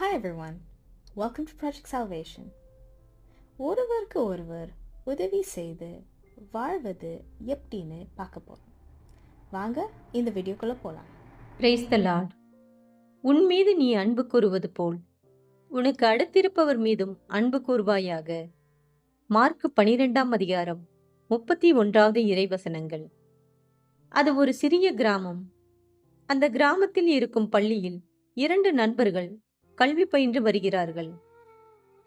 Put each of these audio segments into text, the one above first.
Hi everyone. Welcome to Project Salvation. ஒருவருக்கு ஒருவர் உதவி செய்து வாழ்வது எப்படின்னு பார்க்க போகிறோம் வாங்க இந்த வீடியோக்குள்ளே போகலாம் பிரேஸ் த லார்ட் உன் மீது நீ அன்பு கூறுவது போல் உனக்கு அடுத்திருப்பவர் மீதும் அன்பு கூறுவாயாக. மார்க் பனிரெண்டாம் அதிகாரம் முப்பத்தி ஒன்றாவது இறைவசனங்கள். அது ஒரு சிறிய கிராமம். அந்த கிராமத்தில் இருக்கும் பள்ளியில் இரண்டு நண்பர்கள் கல்வி பயின்று வருகிறார்கள்.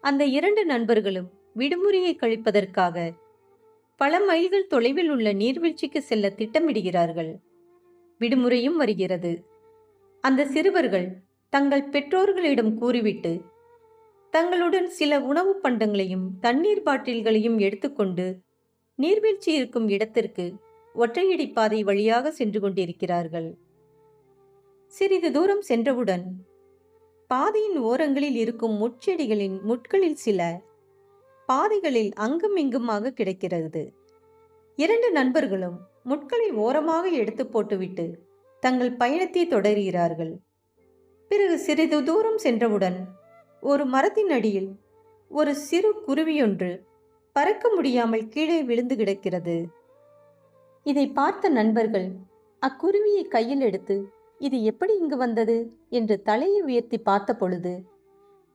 அந்த இரண்டு நண்பர்களும் விடுமுறையை கழிப்பதற்காக பல மைல்கள் தொலைவில் உள்ள நீர்வீழ்ச்சிக்கு செல்ல திட்டமிடுகிறார்கள். விடுமுறையும் வருகிறது. அந்த சிறுவர்கள் தங்கள் பெற்றோர்களிடம் கூறிவிட்டு தங்களுடன் சில உணவுப் பண்டங்களையும் தண்ணீர் பாட்டில்களையும் எடுத்துக்கொண்டு நீர்வீழ்ச்சி இருக்கும் இடத்திற்கு ஒற்றையடி பாதை வழியாக சென்று கொண்டிருக்கிறார்கள். சிறிது தூரம் சென்றவுடன் பாதையின் ஓரங்களில் இருக்கும் முட்செடிகளின் முட்களில் சில பாதைகளில் அங்கும் இங்குமாக கிடக்கிறது. இரண்டு நண்பர்களும் முட்களை ஓரமாக எடுத்து போட்டுவிட்டு தங்கள் பயணத்தை தொடர்கிறார்கள். பிறகு சிறிது தூரம் சென்றவுடன் ஒரு மரத்தின் அடியில் ஒரு சிறு குருவியொன்று பறக்க முடியாமல் கீழே விழுந்து கிடக்கிறது. இதை பார்த்த நண்பர்கள் அக்குருவியை கையில் எடுத்து இது எப்படி இங்கு வந்தது? என்று தலையை உயர்த்தி பார்த்த பொழுது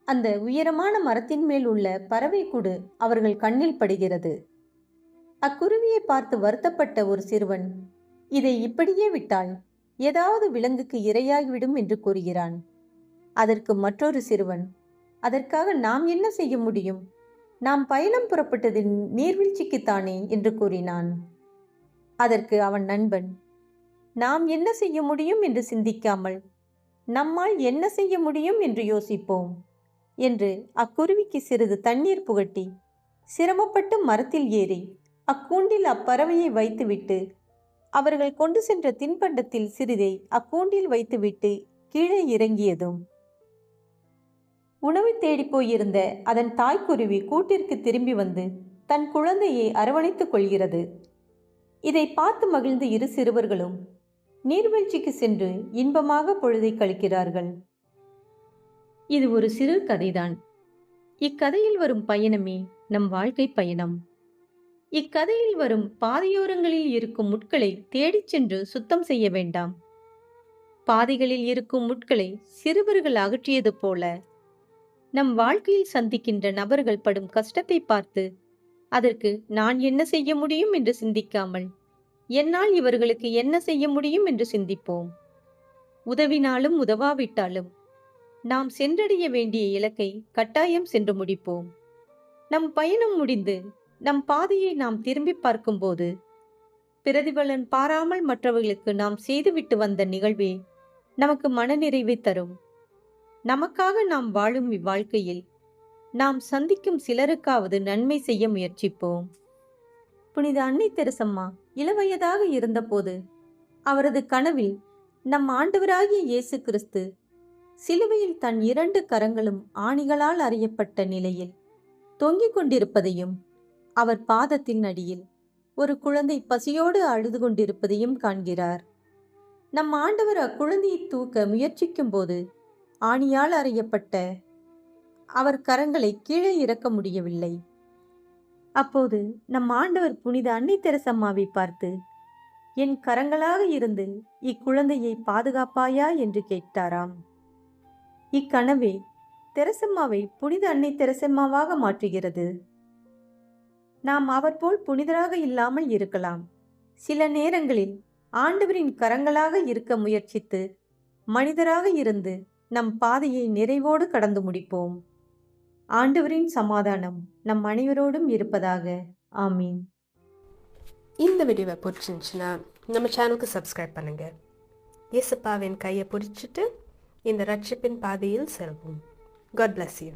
அந்த உயரமான மரத்தின் மேல் உள்ள பறவை கூடு அவர்கள் கண்ணில் படுகிறது. அக்குருவியை பார்த்து வருத்தப்பட்ட ஒரு சிறுவன் இதை இப்படியே விட்டால் ஏதாவது விலங்குக்கு இரையாகிவிடும் என்று கூறுகிறான். அதற்கு மற்றொரு சிறுவன் அதற்காக நாம் என்ன செய்ய முடியும்? நாம் பயணம் புறப்பட்டது நீர்வீழ்ச்சிக்குத்தானே என்று கூறினான். அதற்கு அவன் நண்பன் நாம் என்ன செய்ய முடியும் என்று சிந்திக்காமல் நம்மால் என்ன செய்ய முடியும் என்று யோசிப்போம் என்று அக்குருவிக்கு சிறிது தண்ணீர் புகட்டி சிரமப்பட்டு மரத்தில் ஏறி அக்கூண்டில் அப்பறவையை வைத்துவிட்டு அவர்கள் கொண்டு சென்ற தின்பண்டத்தில் சிறிதை அக்கூண்டில் வைத்துவிட்டு கீழே இறங்கியதும். உணவு தேடிப் போயிருந்த அதன் தாய்க்குருவி கூட்டிற்கு திரும்பி வந்து தன் குழந்தையை அரவணைத்துக் கொள்கிறது. இதை பார்த்து மகிழ்ந்த இரு சிறுவர்களும் நீர்வீழ்ச்சிக்கு சென்று இன்பமாக பொழுதை கழிக்கிறார்கள். இது ஒரு சிறு கதைதான். இக்கதையில் வரும் பயணமே நம் வாழ்க்கை பயணம். இக்கதையில் வரும் பாதையோரங்களில் இருக்கும் முட்களை தேடிச் சென்று சுத்தம் செய்ய வேண்டாம். பாதைகளில் இருக்கும் முட்களை சிறுவர்கள் அகற்றியது போல நம் வாழ்க்கையில் சந்திக்கின்ற நபர்கள் படும் கஷ்டத்தை பார்த்து அதற்கு நான் என்ன செய்ய முடியும் என்று சிந்திக்காமல் என்னால் இவர்களுக்கு என்ன செய்ய முடியும் என்று சிந்திப்போம். உதவினாலும் உதவாவிட்டாலும் நாம் சென்றடைய வேண்டிய இலக்கை கட்டாயம் சென்று முடிப்போம். நம் பயணம் முடிந்து நம் பாதையை நாம் திரும்பி பார்க்கும்போது பிரதிபலன் பாராமல் மற்றவர்களுக்கு நாம் செய்துவிட்டு வந்த நிகழ்வே நமக்கு மனநிறைவை தரும். நமக்காக நாம் வாழும் இவ்வாழ்க்கையில் நாம் சந்திக்கும் சிலருக்காவது நன்மை செய்ய முயற்சிப்போம். புனித அன்னை தெரசம்மா இளவயதாக இருந்தபோது அவரது கனவில் நம் ஆண்டவராகிய இயேசு கிறிஸ்து சிலுவையில் தன் இரண்டு கரங்களும் ஆணிகளால் அறியப்பட்ட நிலையில் தொங்கிக் கொண்டிருப்பதையும் அவர் பாதத்தின் அடியில் ஒரு குழந்தை பசியோடு அழுது கொண்டிருப்பதையும் காண்கிறார். நம் ஆண்டவர் அக்குழந்தையை தூக்க முயற்சிக்கும் போது ஆணியால் அறியப்பட்ட அவர் கரங்களை கீழே இறக்க முடியவில்லை. அப்போது நம் ஆண்டவர் புனித அன்னை தெரசம்மாவை பார்த்து என் கரங்களாக இருந்து இக்குழந்தையை பாதுகாப்பாயா? என்று கேட்டாராம். இக்கனவே தெரசம்மாவை புனித அன்னை தெரசம்மாவாக மாற்றுகிறது. நாம் அவர் போல் புனிதராக இல்லாமல் இருக்கலாம். சில நேரங்களில் ஆண்டவரின் கரங்களாக இருக்க முயற்சித்து மனிதராக இருந்து நம் பாதையை நிறைவோடு கடந்து முடிப்போம். ஆண்டவரின் சமாதானம் நம் அனைவரோடும் இருப்பதாக. ஆமீன். இந்த வீடியோவை பிடிச்சிருந்துச்சுன்னா நம்ம சேனலுக்கு சப்ஸ்கிரைப் பண்ணுங்கள் இயேசப்பாவின் கையை பிடிச்சிட்டு இந்த ரட்சிப்பின் பாதையில் செல்வோம். God bless you